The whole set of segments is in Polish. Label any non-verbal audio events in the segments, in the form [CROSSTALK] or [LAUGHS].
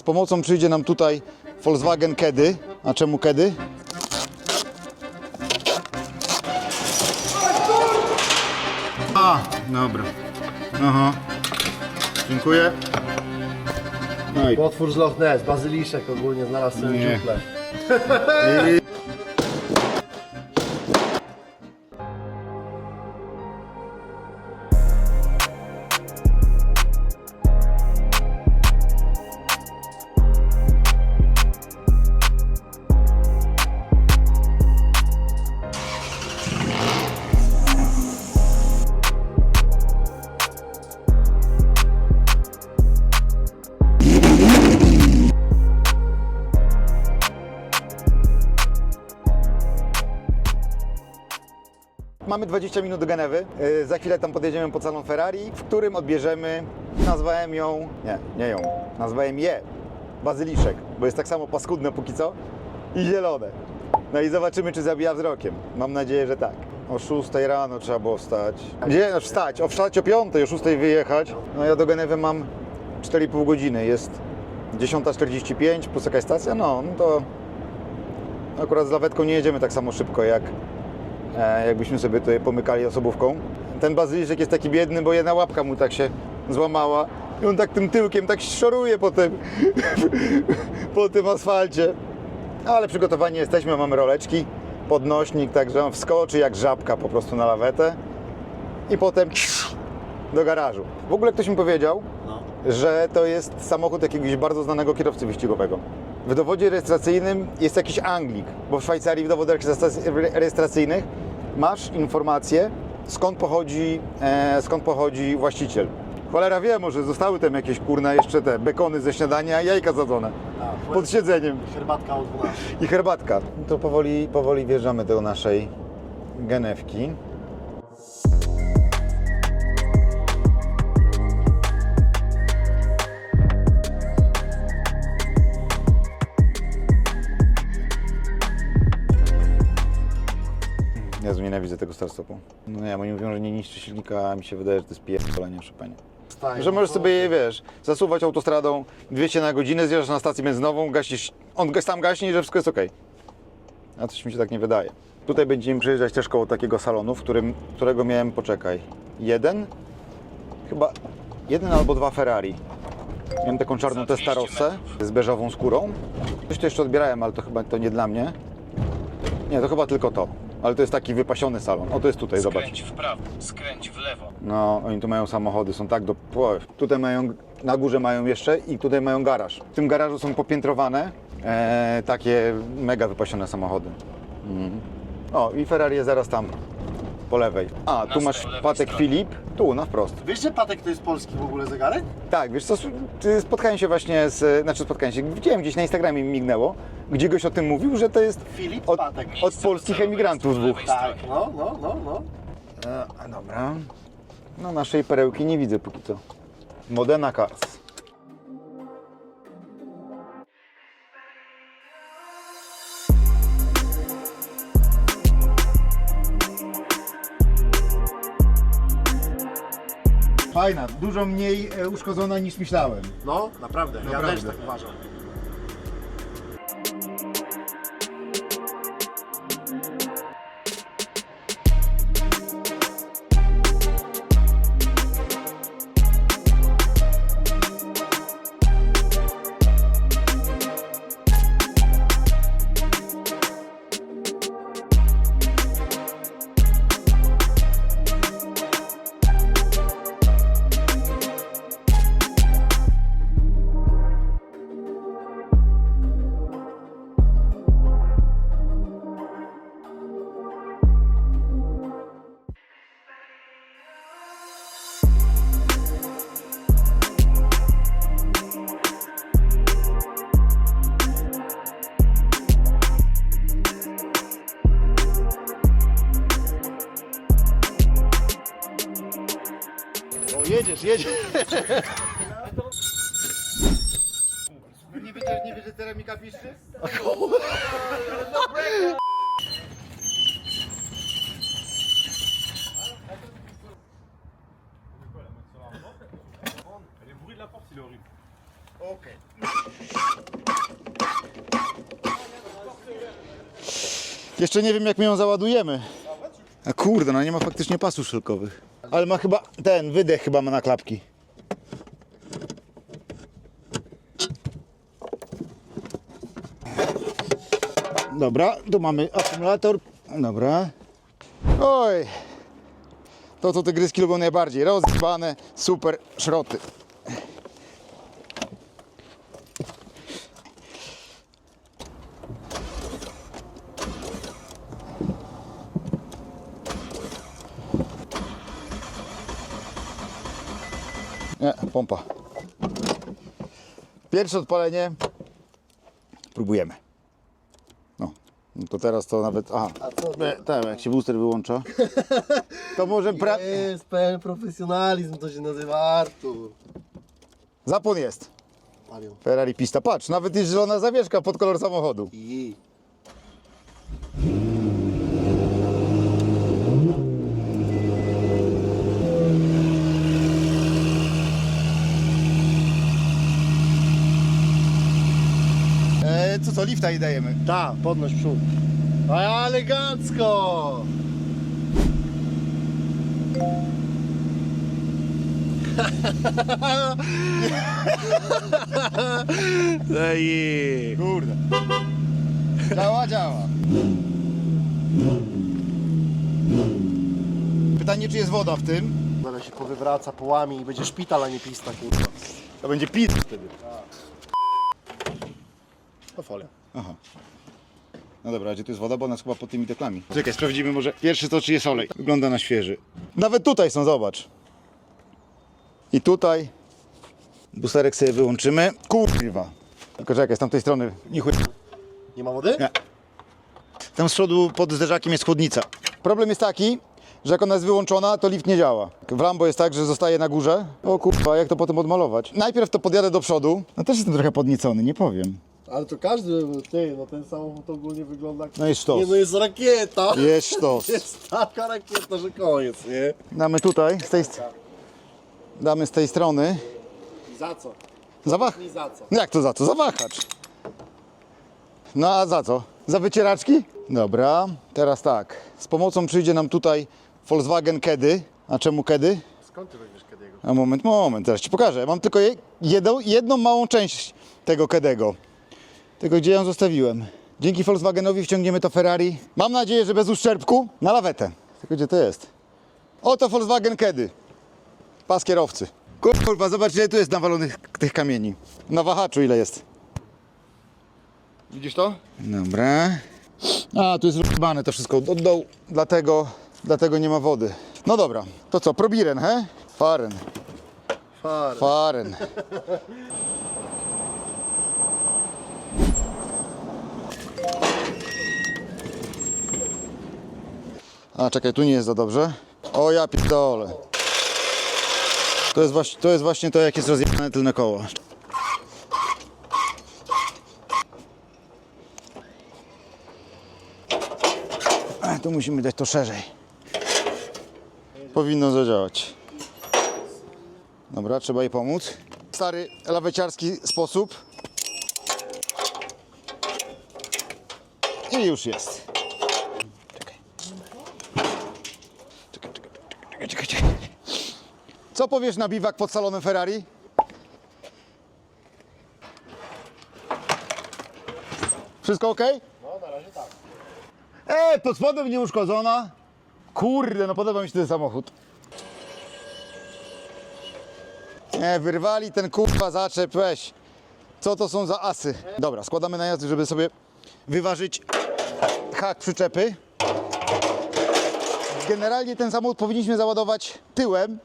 Z pomocą przyjdzie nam tutaj Volkswagen Kedy. A czemu Kedy? A, dobra. Aha. Dziękuję. No i Potwór z Loch Ness, bazyliszek ogólnie znalazł sobie Nie. dziuplę. Mamy 20 minut do Genewy. Yy, Za chwilę tam podjedziemy pod salon Ferrari, w którym odbierzemy, nazwałem ją, nie, nie ją, nazwałem je bazyliszek, bo jest tak samo paskudne póki co i zielone. No i zobaczymy, czy zabija wzrokiem. Mam nadzieję, że tak. O 6 rano trzeba było wstać. Gdzie? No, wstać. O wstać o 5, o 6 wyjechać. No ja do Genewy mam 4,5 godziny. Jest 10.45 plus jakaś stacja. No, no to akurat z lawetką nie jedziemy tak samo szybko jak jakbyśmy sobie tutaj pomykali osobówką. Ten bazyliszek jest taki biedny, bo jedna łapka mu tak się złamała i on tak tym tyłkiem tak szoruje po tym, [LAUGHS] po tym asfalcie. Ale przygotowani jesteśmy, mamy roleczki, podnośnik, także on wskoczy jak żabka po prostu na lawetę i potem [SNIFFS] do garażu. W ogóle ktoś mi powiedział, że to jest samochód jakiegoś bardzo znanego kierowcy wyścigowego. W dowodzie rejestracyjnym jest jakiś Anglik, bo w Szwajcarii w dowodach rejestracy- rejestracyjnych masz informację, skąd pochodzi, e, skąd pochodzi właściciel. Cholera wie, może zostały tam jakieś kurna jeszcze te bekony ze śniadania, jajka zadzone pod siedzeniem Herbatka o 12. i herbatka. To powoli, powoli wjeżdżamy do naszej genewki. Nienawidzę tego starstopu. No nie, oni mówią, że nie niszczy silnika, a mi się wydaje, że to jest pierdolenie, proszę pani. Stań, Że możesz no, sobie, wiesz, zasuwać autostradą 200 na godzinę, zjeżdżasz na stację benzynową, gasisz, on tam gaśnie i że wszystko jest ok. A coś mi się tak nie wydaje. Tutaj będziemy przejeżdżać też koło takiego salonu, w którym, którego miałem, poczekaj, jeden, chyba jeden albo dwa Ferrari. Miałem taką czarną Testarossę z beżową skórą. Coś to jeszcze odbierałem, ale to chyba to nie dla mnie. Nie, to chyba tylko to. Ale to jest taki wypasiony salon. O, to jest tutaj, zobacz. Skręć w prawo, skręć w lewo. No, oni tu mają samochody, są tak do... Tutaj mają, na górze mają jeszcze i tutaj mają garaż. W tym garażu są popiętrowane e, takie mega wypasione samochody. Mm. O, i Ferrari jest zaraz tam, po lewej. A, tu Na masz lewej Patek stronie. Filip, tu, na wprost. Wiesz, że Patek to jest polski w ogóle zegarek? Tak, wiesz co, spotkałem się właśnie z, znaczy spotkałem się, widziałem gdzieś na Instagramie mi mignęło, gdzie goś o tym mówił, że to jest Filip od, Patek. od polskich emigrantów po dwóch. lewej Tak, stronie. no, no, no, no. E, a dobra. No naszej perełki nie widzę póki co. Modena Cars. Fajna, dużo mniej e, uszkodzona niż myślałem. No, naprawdę, ja też tak uważam. jedzie. Nie wiecie, nie wiecie ceramika piszczy? Le bruit de la porte, il est Jeszcze nie wiem jak my ją załadujemy. A kurde, no nie ma faktycznie pasów szelkowych. Ale ma chyba, ten wydech chyba ma na klapki. Dobra, tu mamy akumulator. Dobra. Oj. To co te gryzki lubią najbardziej. Rozgbane, super szroty. Nie, pompa. Pierwsze odpalenie. Próbujemy. No, no to teraz to nawet. Aha, A co? tak, jak się booster wyłącza, [LAUGHS] to może. Pra... Jest pełen profesjonalizm, to się nazywa Artur. Zapłon jest. Ferrari pista. Patrz, nawet jest zielona zawieszka pod kolor samochodu. I Co, lifta jej dajemy. Ta, podnoś przód. A elegancko! [LAUGHS] Ej, Kurde. Działa, działa. Pytanie, czy jest woda w tym? Zaraz się powywraca, połami i będzie szpital, a nie pista, kurwa. To będzie pit wtedy. To folia. Aha. No dobra, gdzie tu jest woda? Bo ona jest chyba pod tymi teklami. Czekaj, sprawdzimy może. Pierwszy to, czy jest olej. Wygląda na świeży. Nawet tutaj są, zobacz. I tutaj. Busterek sobie wyłączymy. Kurwa. Tylko czekaj, z tamtej strony. Nie chuj. Nie ma wody? Nie. Tam z przodu pod zderzakiem jest chłodnica. Problem jest taki, że jak ona jest wyłączona, to lift nie działa. W Lambo jest tak, że zostaje na górze. O kurwa, jak to potem odmalować? Najpierw to podjadę do przodu. No też jestem trochę podniecony, nie powiem. Ale to każdy, ty, no ten samochód ogólnie wygląda jak... No jest sztos. Nie, no jest rakieta! Jest sztos. [LAUGHS] Jest taka rakieta, że koniec, nie? Damy tutaj, z tej, damy z tej strony. I za co? Zawach. I za co? Jak to za co? Zawahacz. No a za co? Za wycieraczki? Dobra, teraz tak. Z pomocą przyjdzie nam tutaj Volkswagen Kedy. A czemu Kedy? Skąd ty weźmiesz Kediego? A moment, moment, zaraz Ci pokażę. Mam tylko je- jedną, jedną małą część tego Kedego. Tylko gdzie ją zostawiłem? Dzięki Volkswagenowi wciągniemy to Ferrari. Mam nadzieję, że bez uszczerbku na lawetę. Tylko gdzie to jest? Oto Volkswagen Kedy. Pas kierowcy. Kurwa, zobacz ile tu jest nawalonych tych kamieni. Na wahaczu ile jest. Widzisz to? Dobra. A, tu jest rozbane to wszystko od dołu, dlatego, dlatego nie ma wody. No dobra, to co, probiren, he? Faren, Far. faren. [LAUGHS] A, czekaj, tu nie jest za dobrze. O, ja pierdolę. To jest właśnie to, jest właśnie to jak jest rozjechane tylne koło. A, tu musimy dać to szerzej. Powinno zadziałać. Dobra, trzeba jej pomóc. Stary laweciarski sposób. I już jest. Czekaj. Czekaj, czekaj, czekaj, czekaj, czekaj. Co powiesz na biwak pod salonem Ferrari? Wszystko ok? No, na razie tak. E, pod spodem nie uszkodzona. Kurde, no podoba mi się ten samochód. Nie, wyrwali ten kurwa zaczep, weź. Co to są za asy? Dobra, składamy na jazdy, żeby sobie wyważyć hak przyczepy. Generalnie ten samochód powinniśmy załadować tyłem,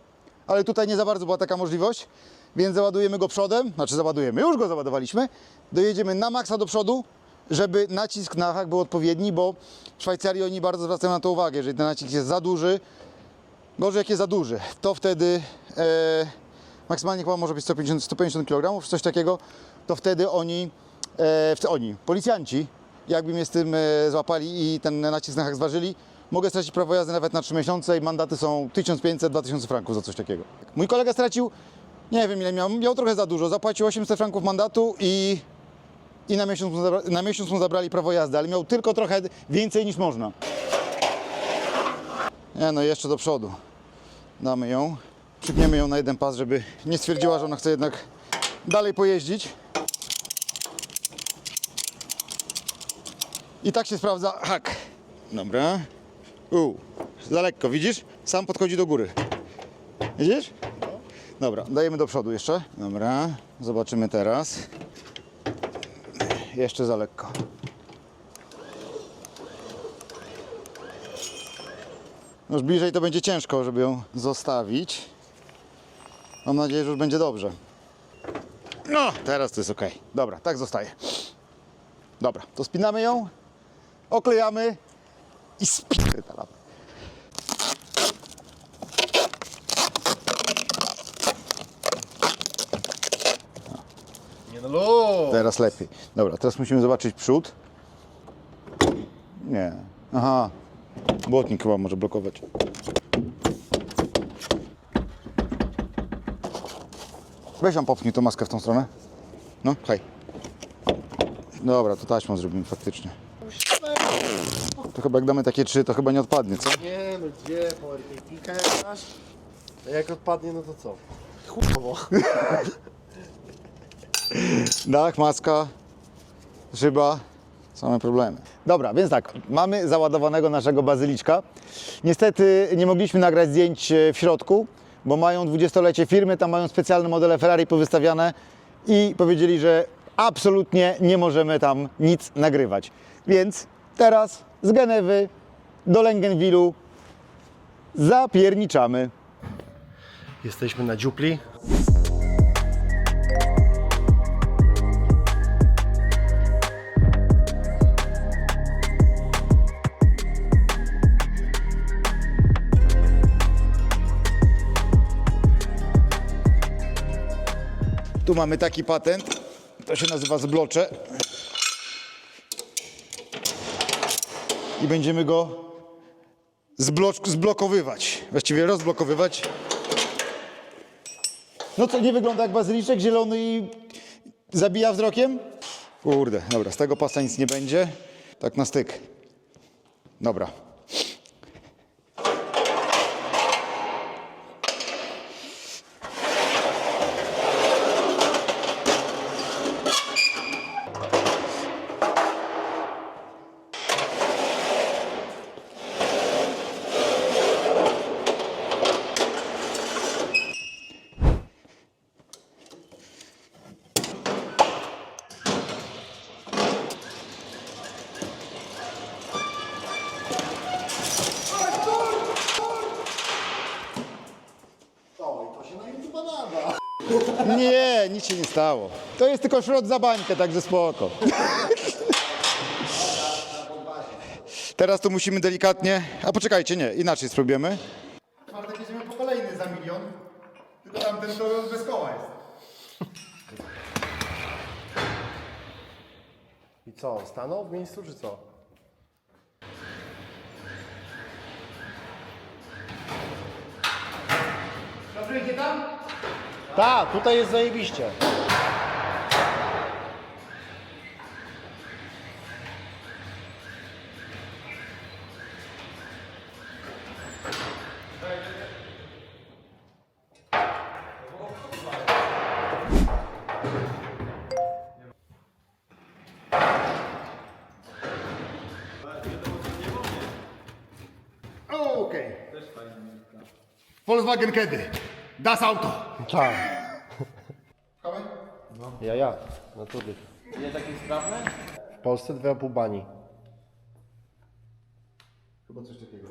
ale tutaj nie za bardzo była taka możliwość, więc załadujemy go przodem, znaczy załadujemy, już go załadowaliśmy, dojedziemy na maksa do przodu, żeby nacisk na hak był odpowiedni, bo w Szwajcarii oni bardzo zwracają na to uwagę, jeżeli ten nacisk jest za duży, gorzej jak jest za duży, to wtedy e, maksymalnie chyba może być 150, 150 kg, coś takiego, to wtedy oni, e, oni, policjanci, jakby mnie z tym e, złapali i ten nacisk na hak zważyli, mogę stracić prawo jazdy nawet na 3 miesiące i mandaty są 1500-2000 franków za coś takiego. Mój kolega stracił, nie wiem ile miał, miał trochę za dużo, zapłacił 800 franków mandatu i i na miesiąc, mu zabra- na miesiąc mu zabrali prawo jazdy, ale miał tylko trochę więcej niż można. Nie no, jeszcze do przodu. Damy ją. Przypniemy ją na jeden pas, żeby nie stwierdziła, że ona chce jednak dalej pojeździć. I tak się sprawdza hak. Dobra. U, za lekko, widzisz? Sam podchodzi do góry. Widzisz? Dobra, dajemy do przodu jeszcze. Dobra, zobaczymy teraz. Jeszcze za lekko. Już bliżej to będzie ciężko, żeby ją zostawić. Mam nadzieję, że już będzie dobrze. No, teraz to jest ok. Dobra, tak zostaje. Dobra, to spinamy ją, oklejamy i spierdalamy. Nie no luz. Teraz lepiej. Dobra, teraz musimy zobaczyć przód. Nie. Aha. Błotnik chyba może blokować. Weź ją popchnij tą maskę w tą stronę. No, hej. Dobra, to taśmą zrobimy faktycznie. To chyba jak damy takie trzy, to chyba nie odpadnie, co? Nie no gdzie, powertechnika jakaś? A jak odpadnie, no to co? Chujowo. Dach, maska, szyba, same problemy. Dobra, więc tak, mamy załadowanego naszego bazyliczka. Niestety nie mogliśmy nagrać zdjęć e, w środku, bo mają 20-lecie firmy, tam mają specjalne modele Ferrari powystawiane i powiedzieli, że absolutnie nie możemy tam nic nagrywać. Więc teraz z Genewy do Lengenwilu zapierniczamy. Jesteśmy na dziupli. Tu mamy taki patent, to się nazywa zblocze. I będziemy go zblok- zblokowywać, właściwie rozblokowywać. No co, nie wygląda jak bazyliczek zielony i zabija wzrokiem? Kurde, dobra, z tego pasa nic nie będzie. Tak na styk. Dobra. Nic się nie stało. To jest tylko szrot za bańkę, także spoko. [LAUGHS] Teraz to musimy delikatnie... A poczekajcie, nie, inaczej spróbujemy. Czwartek jedziemy po kolejny za milion, tylko tamten to bez koła jest. I co, on stanął w miejscu, czy co? Dobrze idzie tam? Tak, tutaj jest zajebiście. Okej. Volkswagen Kedy. Das Auto. Tak. Ja, ja, na tudy. Nie takie sprawne? W Polsce 2,5 bani. Chyba coś takiego.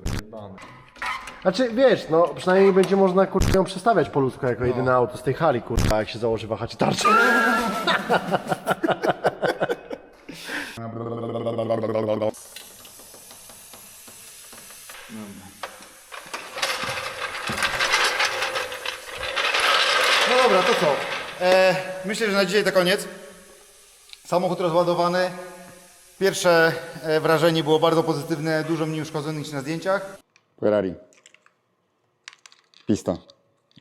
Znaczy, wiesz, no przynajmniej będzie można kurczę ją przestawiać po ludzku jako jedyne auto z tej hali, kurwa, jak się założy wahać i tarczy. [LAUGHS] No dobra, to co? E, myślę, że na dzisiaj to koniec. Samochód rozładowany. Pierwsze e, wrażenie było bardzo pozytywne, dużo mniej uszkodzonych niż na zdjęciach. Ferrari. Pista.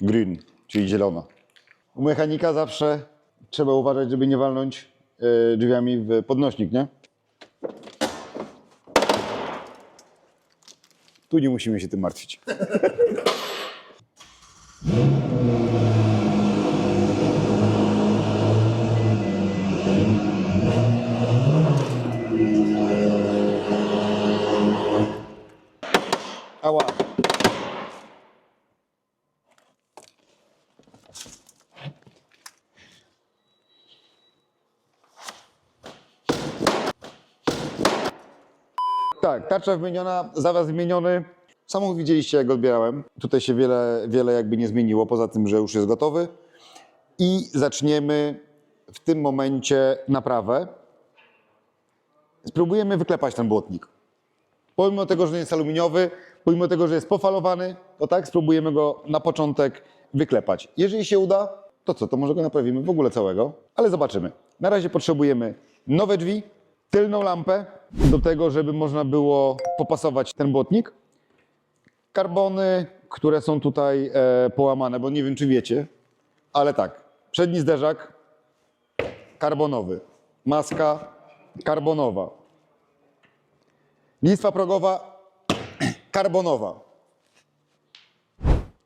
Green, czyli zielona. U mechanika zawsze trzeba uważać, żeby nie walnąć e, drzwiami w podnośnik, nie? Tu nie musimy się tym martwić. [LAUGHS] Ała. Tak, tarcza wymieniona, zawas wymieniony. Samochód widzieliście, jak odbierałem. Tutaj się wiele, wiele jakby nie zmieniło, poza tym, że już jest gotowy. I zaczniemy w tym momencie naprawę. Spróbujemy wyklepać ten błotnik. Pomimo tego, że nie jest aluminiowy, pomimo tego, że jest pofalowany, to tak, spróbujemy go na początek wyklepać. Jeżeli się uda, to co, to może go naprawimy w ogóle całego, ale zobaczymy. Na razie potrzebujemy nowe drzwi, tylną lampę do tego, żeby można było popasować ten błotnik, karbony, które są tutaj e, połamane, bo nie wiem, czy wiecie, ale tak, przedni zderzak karbonowy, maska karbonowa, Listwa progowa karbonowa.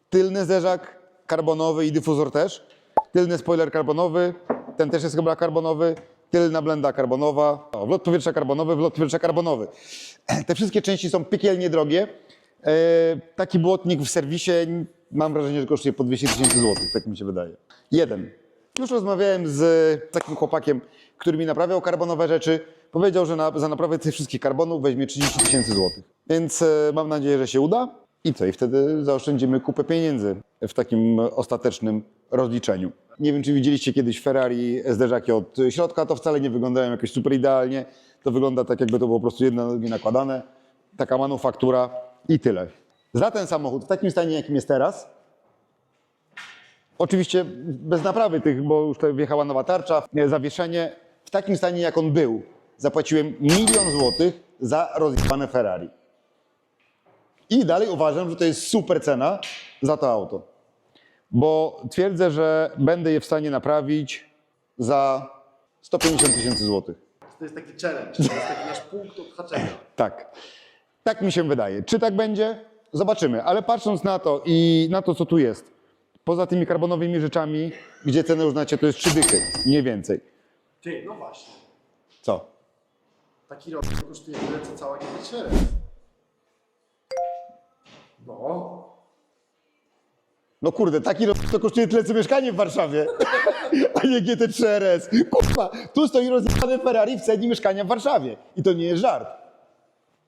Tylny zderzak karbonowy i dyfuzor też. Tylny spoiler karbonowy, ten też jest chyba karbonowy. Tylna blenda karbonowa, wlot powietrza karbonowy, wlot powietrza karbonowy. [CLEARS THROAT] Te wszystkie części są piekielnie drogie. E, taki błotnik w serwisie mam wrażenie, że kosztuje po 200 tysięcy złotych, tak mi się wydaje. Jeden. Już rozmawiałem z takim chłopakiem, który mi naprawiał karbonowe rzeczy. Powiedział, że na, za naprawę tych wszystkich karbonów weźmie 30 tysięcy złotych. Więc e, mam nadzieję, że się uda. I co? I wtedy zaoszczędzimy kupę pieniędzy w takim ostatecznym rozliczeniu. Nie wiem, czy widzieliście kiedyś Ferrari zderzaki od środka. To wcale nie wyglądają jakoś super idealnie. To wygląda tak, jakby to było po prostu jedno na drugie nakładane. Taka manufaktura i tyle. Za ten samochód w takim stanie, jakim jest teraz, Oczywiście bez naprawy tych, bo już wjechała nowa tarcza, zawieszenie. W takim stanie, jak on był, zapłaciłem milion złotych za rozjebane Ferrari. I dalej uważam, że to jest super cena za to auto. Bo twierdzę, że będę je w stanie naprawić za 150 tysięcy złotych. To jest taki challenge, to jest taki nasz punkt odhaczenia. [LAUGHS] Tak. Tak mi się wydaje. Czy tak będzie? Zobaczymy. Ale patrząc na to i na to, co tu jest, poza tymi karbonowymi rzeczami, gdzie cenę już znacie, to jest trzy dychy, nie więcej. Ty, no właśnie. Co? Taki rok kosztuje tyle, co cała GT4. No. No kurde, taki roz to kosztuje tyle, co mieszkanie w Warszawie, a nie GT3 RS. Kurwa, tu stoi rozjechany Ferrari w cenie mieszkania w Warszawie. I to nie jest żart.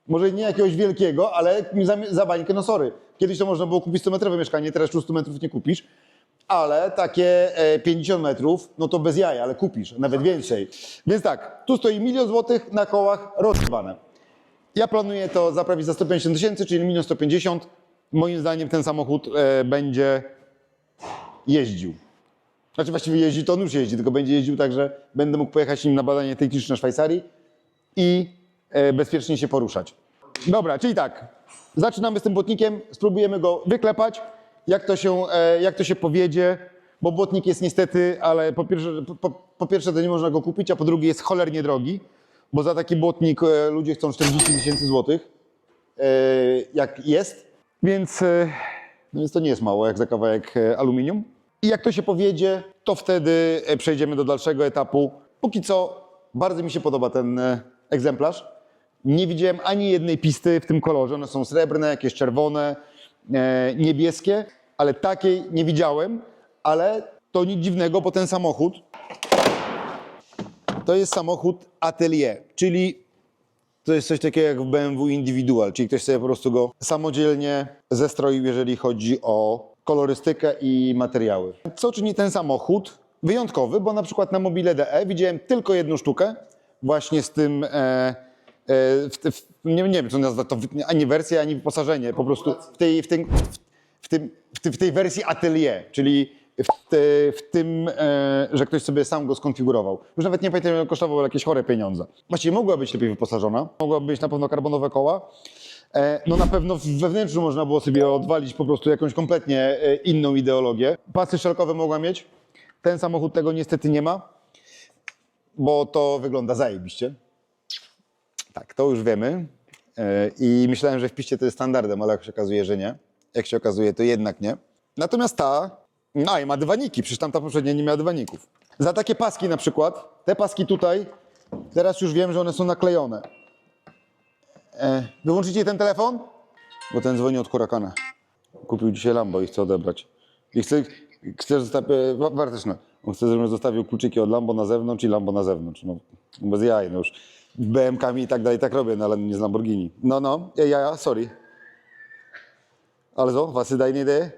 Może nie jakiegoś wielkiego, ale za bańkę, no sorry. Kiedyś to można było kupić 100-metrowe mieszkanie, teraz już 100 metrów nie kupisz. Ale takie e, 50 metrów, no to bez jaja, ale kupisz, nawet więcej. Więc tak, tu stoi milion złotych na kołach rozrywane. Ja planuję to zaprawić za 150 tysięcy, czyli milion 150. Moim zdaniem ten samochód e, będzie jeździł. Znaczy właściwie jeździ, to on już jeździ, tylko będzie jeździł tak, że będę mógł pojechać nim na badanie techniczne Szwajcarii i e, bezpiecznie się poruszać. Dobra, czyli tak, zaczynamy z tym błotnikiem, spróbujemy go wyklepać, jak to się, e, jak to się powiedzie, bo błotnik jest niestety, ale po pierwsze, po, po, pierwsze to nie można go kupić, a po drugie jest cholernie drogi, bo za taki błotnik e, ludzie chcą 40 tysięcy złotych, e, jak jest, więc, no więc to nie jest mało, jak za kawałek aluminium. I jak to się powiedzie, to wtedy przejdziemy do dalszego etapu. Póki co bardzo mi się podoba ten egzemplarz. Nie widziałem ani jednej pisty w tym kolorze. One są srebrne, jakieś czerwone, niebieskie, ale takiej nie widziałem. Ale to nic dziwnego, bo ten samochód to jest samochód atelier, czyli to jest coś takiego jak w BMW Individual, czyli ktoś sobie po prostu go samodzielnie zestroił, jeżeli chodzi o kolorystykę i materiały. Co czyni ten samochód wyjątkowy, bo na przykład na mobile DE widziałem tylko jedną sztukę, właśnie z tym, e, e, w, w, nie, nie wiem co nazwa to, ani wersja, ani wyposażenie, po prostu w tej, w tej, w tym, w, w tej wersji atelier, czyli w, te, w tym, e, że ktoś sobie sam go skonfigurował. Już nawet nie pamiętam, ile kosztował jakieś chore pieniądze. Właściwie mogła być lepiej wyposażona, mogła być na pewno karbonowe koła. E, no na pewno w wewnętrzu można było sobie odwalić po prostu jakąś kompletnie e, inną ideologię. Pasy szelkowe mogła mieć. Ten samochód tego niestety nie ma. bo to wygląda zajebiście. Tak, to już wiemy. E, I myślałem, że w piście to jest standardem, ale jak się okazuje, że nie. Jak się okazuje, to jednak nie. Natomiast ta, no i ma dywaniki, przecież tamta poprzednia nie miała dywaników. Za takie paski na przykład, te paski tutaj, teraz już wiem, że one są naklejone. E, wyłączycie ten telefon? Bo ten dzwoni od Hurakana. Kupił dzisiaj Lambo i chce odebrać. I chce, chce zostawić, e, warteczne. On chce, żebym zostawił kluczyki od Lambo na zewnątrz i Lambo na zewnątrz. No, bez jaj, no już. BM-kami i tak dalej, tak robię, no ale nie z Lamborghini. No, no, ja, ja, sorry. Ale co, was daje nie idee?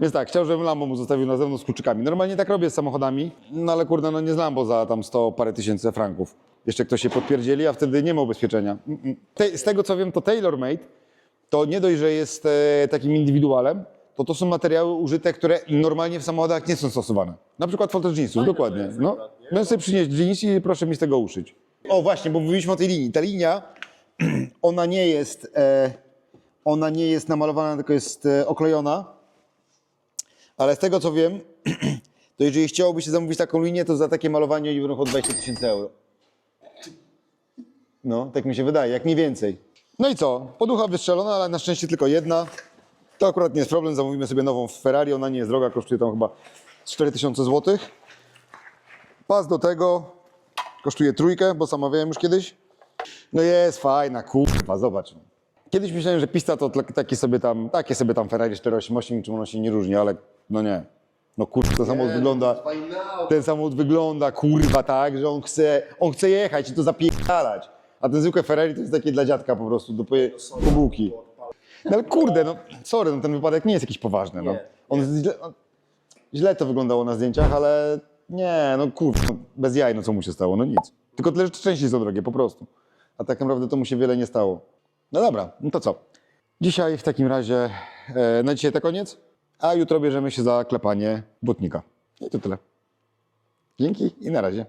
Więc tak, chciał, żebym Lambo mu zostawił na zewnątrz z kluczykami. Normalnie tak robię z samochodami, no ale kurde, no nie z Lambo za tam 100 parę tysięcy franków. Jeszcze ktoś się podpierdzieli, a wtedy nie ma ubezpieczenia. Mm-mm. Te, z tego co wiem, to TaylorMade to nie dość, że jest e, takim indywidualem, to to są materiały użyte, które normalnie w samochodach nie są stosowane. Na przykład fotel jeansów, dokładnie. No, możesz sobie przynieść jeans i proszę mi z tego uszyć. O właśnie, bo mówiliśmy o tej linii. Ta linia, [CLEARS THROAT] ona nie jest, e, ona nie jest namalowana, tylko jest e, oklejona. Ale z tego co wiem, [CLEARS THROAT] to jeżeli chciałoby się zamówić taką linię, to za takie malowanie oni będą około 20 tysięcy euro. No, tak mi się wydaje, jak nie więcej. No i co? Poducha wystrzelona, ale na szczęście tylko jedna. To akurat nie jest problem, zamówimy sobie nową Ferrari, ona nie jest droga, kosztuje tam chyba 4000 zł. Pas do tego kosztuje trójkę, bo zamawiałem już kiedyś. No jest fajna, kurwa, zobacz. Kiedyś myślałem, że pista to takie sobie tam, takie sobie tam Ferrari 488, niczym ono się nie różni, ale no nie. No kurwa, ten samochód wygląda, ten samochód wygląda kurwa tak, że on chce, on chce jechać i to zapierdalać. A ten zwykłe Ferrari to jest takie dla dziadka po prostu, do poje- po. No ale kurde, no sorry, no ten wypadek nie jest jakiś poważny, no. On jest źle, on, źle to wyglądało na zdjęciach, ale nie, no kurwa, no, bez jaj, no co mu się stało, no nic. Tylko tyle, że części są drogie, po prostu. A tak naprawdę to mu się wiele nie stało. No dobra, no to co? Dzisiaj w takim razie, e, na dzisiaj to koniec, a jutro bierzemy się za klepanie butnika. I to tyle. Dzięki i na razie.